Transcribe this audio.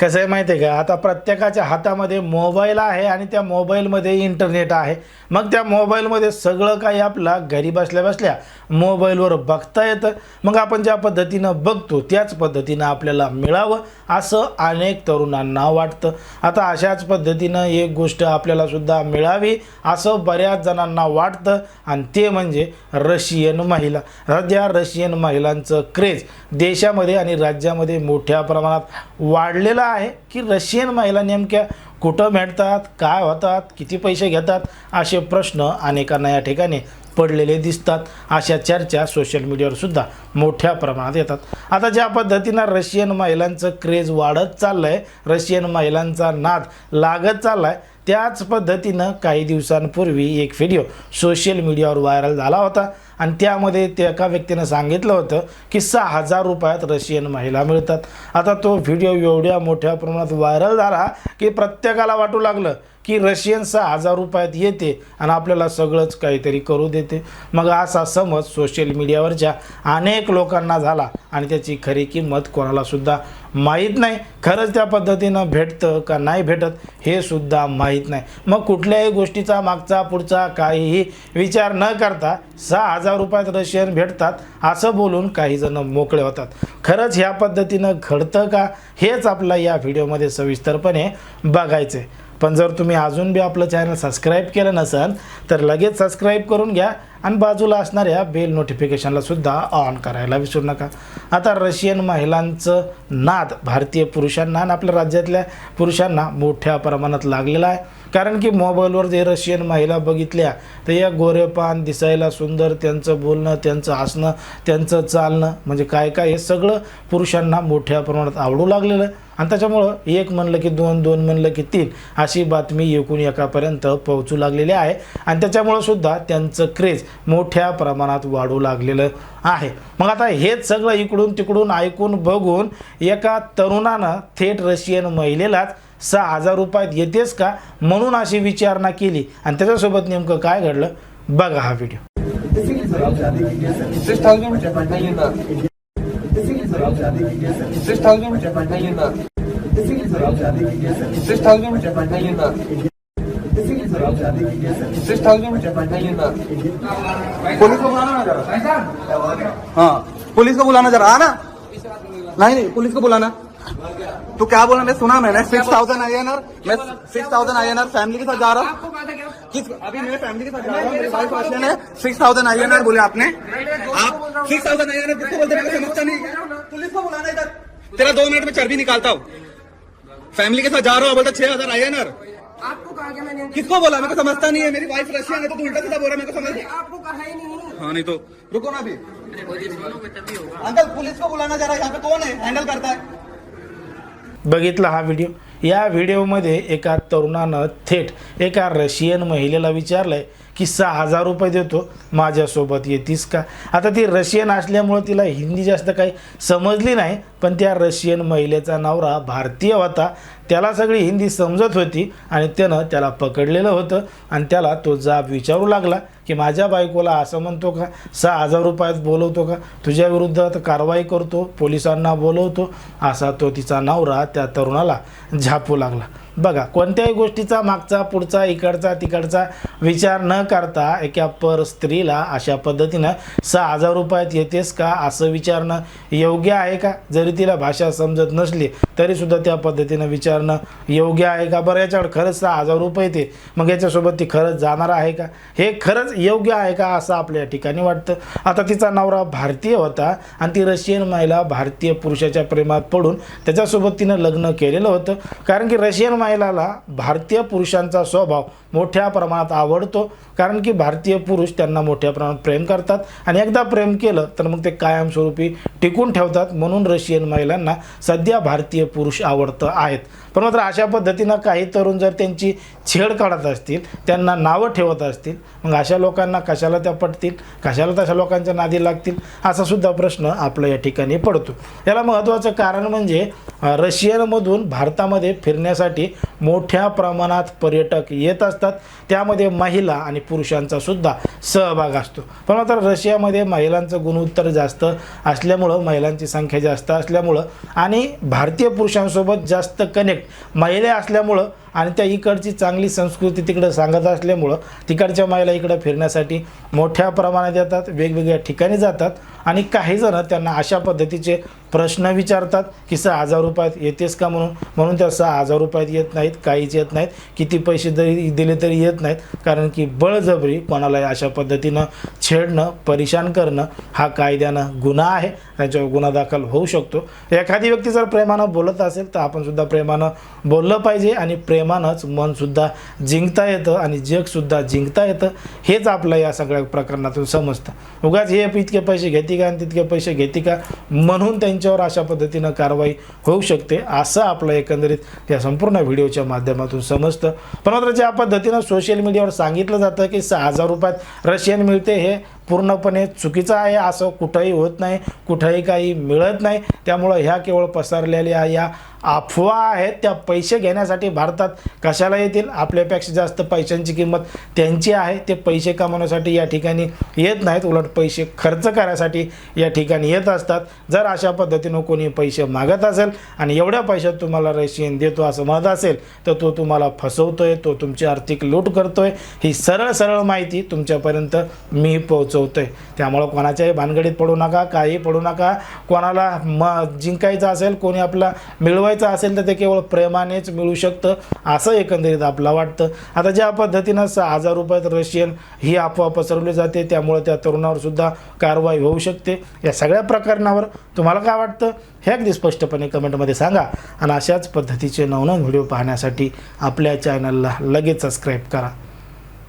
कसं आहे माहिती आहे का? आता प्रत्येकाच्या हातामध्ये मोबाईल आहे आणि त्या मोबाईलमध्ये इंटरनेट आहे. मग त्या मोबाईलमध्ये सगळं काही आपला घरी बसल्या बसल्या मोबाईलवर बघता येतं. मग आपण ज्या पद्धतीनं बघतो त्याच पद्धतीनं आपल्याला मिळावं असं अनेक तरुणांना वाटतं. आता अशाच पद्धतीनं एक गोष्ट आपल्याला सुद्धा मिळावी असं बऱ्याच जणांना वाटतं. आणि ते म्हणजे रशियन महिला. सध्या रशियन महिलांचं क्रेज देशामध्ये आणि राज्यामध्ये मोठ्या प्रमाणात वाढलेलं आहे की रशियन महिला नेमक्या कुठं भेटतात काय होतात किती पैसे घेतात असे प्रश्न अनेकांना या ठिकाणी पडलेले दिसतात. अशा चर्चा सोशल मीडियावर सुद्धा मोठ्या प्रमाणात येतात. आता ज्या पद्धतीनं रशियन महिलांचं क्रेज वाढत चाललं आहे रशियन महिलांचा नाद लागत चालला आहे त्याच पद्धतीनं काही दिवसांपूर्वी एक व्हिडिओ सोशल मीडियावर व्हायरल झाला होता. आणि त्यामध्ये त्या एका व्यक्तीनं सांगितलं होतं की सहा हजार रुपयात रशियन महिला मिळतात. आता तो व्हिडिओ एवढ्या मोठ्या प्रमाणात व्हायरल झाला की प्रत्येकाला वाटू लागलं. की रशियन सहा हजार रुपयात येते आणि आपल्याला सगळंच काहीतरी करू देते. मग असा समज सोशल मीडियावरच्या अनेक लोकांना झाला आणि त्याची खरी किंमत कोणालासुद्धा माहीत नाही. खरंच त्या पद्धतीनं भेटतं का नाही भेटत हे सुद्धा माहीत नाही. मग कुठल्याही गोष्टीचा मागचा पुढचा काहीही विचार न करता सहा हजार रुपयात रशियन भेटतात असं बोलून काही जण मोकळे होतात. खरंच ह्या पद्धतीनं घडतं का? हेच आपलं या व्हिडिओमध्ये सविस्तरपणे बघायचं आहे पण जर तुम्ही अजून बी आपलं चॅनल सबस्क्राईब केलं नसेल तर लगेच सबस्क्राईब करून घ्या आणि बाजूला असणाऱ्या बेल नोटिफिकेशनला सुद्धा ऑन करायला विसरू नका. आता रशियन महिलांचं नाद भारतीय पुरुषांना आणि आपल्या राज्यातल्या पुरुषांना मोठ्या प्रमाणात लागलेला आहे. कारण की मोबाईलवर जे रशियन महिला बघितल्या तर या गोरेपान दिसायला सुंदर त्यांचं बोलणं त्यांचं हसणं त्यांचं चालणं म्हणजे काय काय हे सगळं पुरुषांना मोठ्या प्रमाणात आवडू लागलेलं. आहे आणि त्याच्यामुळं एक म्हणलं की दोन दोन म्हणलं की तीन अशी बातमी एकूण एकापर्यंत पोहोचू लागलेली आहे. आणि त्याच्यामुळं सुद्धा त्यांचं क्रेज मोठ्या प्रमाणात वाढू लागलेलं आहे. मग आता हेच सगळं इकडून तिकडून ऐकून बघून एका तरुणानं थेट रशियन महिलेलाच सहा हजार रुपयात येतेच का? म्हणून अशी विचारणा केली. आणि त्याच्यासोबत नेमकं काय घडलं? बघा हा व्हिडिओ. पुलिस को बुलाना ना जरा। हाँ पुलिस को बुलाना जरा। आना। नहीं नहीं पुलिस को बुलाना। तो क्या बोला मैं सुना मैंने six thousand I N R मैं six thousand I N family के साथ जा रहा हूँ किस अभी मेरे फैमिली के साथ जा रहा हूँ मेरी वाइफ आशियान है six thousand I N R बोले आपने आप सिक्स थाउज़ेंड आई एन किसको बोलते हैं समझता नहीं पुलिस को बुलाना इधर तेरा दो मिनट में चर्बी निकालता हूँ फैमिली के साथ जा रहा हूँ बोलता छह हज़ार आई एन आर आपको कहा गया मैंने किसको बोला मेरे को समझता नहीं है मेरी वाइफ रशियन है तो तू उल्टा सीधा बोल रहा है मेरे को समझ आपको कहा ही नहीं हाँ नहीं तो रुको ना अभी अंकल पुलिस को बुलाना जा रहा है यहाँ पे कौन है हैंडल करता है बघितला हा व्हिडिओ या व्हिडिओमध्ये एका तरुणानं थेट एका रशियन महिलेला विचारलंय की सहा हजार रुपये देतो माझ्यासोबत येतीस का? आता ती रशियन असल्यामुळं तिला हिंदी जास्त काही समजली नाही पण त्या रशियन महिलेचा नवरा भारतीय होता त्याला सगळी हिंदी समजत होती आणि त्यानं त्याला पकडलेलं होतं आणि त्याला तो जाब विचारू लागला की माझ्या बायकोला असं म्हणतो का? सहा हजार रुपयात बोलवतो का? तुझ्या विरुद्ध कारवाई करतो पोलिसांना बोलवतो. असा तो तिचा नवरा त्या तरुणाला झापू लागला. बघा कोणत्याही गोष्टीचा मागचा पुढचा इकडचा तिकडचा विचार न करता एका पर स्त्रीला अशा पद्धतीनं सहा हजार रुपयात येतेस का? असं विचारणं योग्य आहे का? जरी तिला भाषा समजत नसली तरीसुद्धा त्या पद्धतीनं विचार विचारणं योग्य आहे का? बरं याच्यावर खरंच सहा हजार रुपये ते. मग याच्यासोबत ती खरंच जाणार आहे का? हे खरंच योग्य आहे का असं आपल्या या ठिकाणी वाटतं. आता तिचा नवरा भारतीय होता आणि ती रशियन महिला भारतीय पुरुषाच्या प्रेमात पडून त्याच्यासोबत तिनं लग्न केलेलं होतं. कारण की रशियन महिलाला भारतीय पुरुषांचा स्वभाव मोठ्या प्रमाणात आवडतो. कारण की भारतीय पुरुष त्यांना मोठ्या प्रमाणात प्रेम करतात. आणि एकदा प्रेम केलं तर मग ते कायमस्वरूपी टिकून ठेवतात म्हणून रशियन महिलांना सध्या भारतीय पुरुष आवडतं आहेत. पण मात्र अशा पद्धतीनं काही तरुण जर त्यांची छेड काढत असतील त्यांना नावं ठेवत असतील मग अशा लोकांना कशाला त्या पटतील कशाला तशा लोकांच्या नादी लागतील असा सुद्धा प्रश्न आपला या ठिकाणी पडतो. याला महत्त्वाचं कारण म्हणजे रशियनमधून भारतामध्ये फिरण्यासाठी मोठ्या प्रमाणात पर्यटक येत असतात. त्यामध्ये महिला आणि पुरुषांचा सुद्धा सहभाग असतो. पण मात्र रशियामध्ये महिलांचं गुणोत्तर जास्त असल्यामुळं महिलांची संख्या जास्त असल्यामुळं आणि भारतीय पुरुषांसोबत जास्त कनेक्ट महिला असल्यामुळं आणि त्या इकडची चांगली संस्कृती तिकडं सांगत असल्यामुळं तिकडच्या महिला इकडं फिरण्यासाठी मोठ्या प्रमाणात येतात वेगवेगळ्या ठिकाणी जातात आणि काही जण त्यांना अशा पद्धतीचे प्रश्न विचारतात की सहा हजार रुपयात येतेस का? म्हणून म्हणून त्या सहा हजार रुपयात येत नाहीत काहीच येत नाहीत किती पैसे जरी दिले तरी येत नाहीत कारण की बळजबरी कोणालाही अशा पद्धतीनं छेडणं परेशान करणं हा कायद्यानं गुन्हा आहे त्याच्यावर गुन्हा दाखल होऊ शकतो. एखादी व्यक्ती जर प्रेमानं बोलत असेल तर आपण सुद्धा प्रेमानं बोललं पाहिजे आणि प्रेम प्रेमानंच मनसुद्धा जिंकता येतं आणि जगसुद्धा जिंकता येतं हेच आपलं या सगळ्या प्रकरणातून समजतं. उगाच हे इतके पैसे घेते का आणि तितके पैसे घेते का म्हणून त्यांच्यावर अशा पद्धतीनं कारवाई होऊ शकते असं आपलं एकंदरीत या संपूर्ण व्हिडिओच्या माध्यमातून समजतं. पण मात्र ज्या पद्धतीनं सोशल मीडियावर सांगितलं जातं की सहा हजार रुपयात रशियन मिळते हे पूर्णपणे चुकीचं आहे असं कुठंही होत नाही कुठंही काही मिळत नाही. त्यामुळं ह्या केवळ पसरलेल्या या अफवा आहेत त्या पैसे घेण्यासाठी भारतात कशाला येतील? आपल्यापेक्षा जास्त पैशांची किंमत त्यांची आहे. ते पैसे कमवण्यासाठी या ठिकाणी येत नाहीत. उलट पैसे खर्च करायसाठी या ठिकाणी येत असतात. जर अशा पद्धतीनं कोणी पैसे मागत असेल आणि एवढ्या पैशात तुम्हाला रशियन देतो असं म्हणत असेल तर तो तुम्हाला फसवतोय तो तुमची आर्थिक लूट करतोय. ही सरळ सरळ माहिती तुमच्यापर्यंत मी पोहोचवतोय. त्यामुळं कोणाच्याही भानगडीत पडू नका काही पडू नका. कोणाला म जिंकायचं असेल कोणी आपला मिळवायचं असेल तर ते केवळ प्रेमानेच मिळू शकतं असं एकंदरीत आपला वाटतं. आता ज्या पद्धतीनं सहा हजार रुपयात रशियन ही अफवा पसरवली जाते त्यामुळे त्या तरुणावर सुद्धा कारवाई होऊ शकते. या सगळ्या प्रकरणावर तुम्हाला काय वाटतं? हे अगदी स्पष्टपणे कमेंटमध्ये सांगा. आणि अशाच पद्धतीचे नवनवीन व्हिडिओ पाहण्यासाठी आपल्या चॅनलला लगेच सबस्क्राईब करा.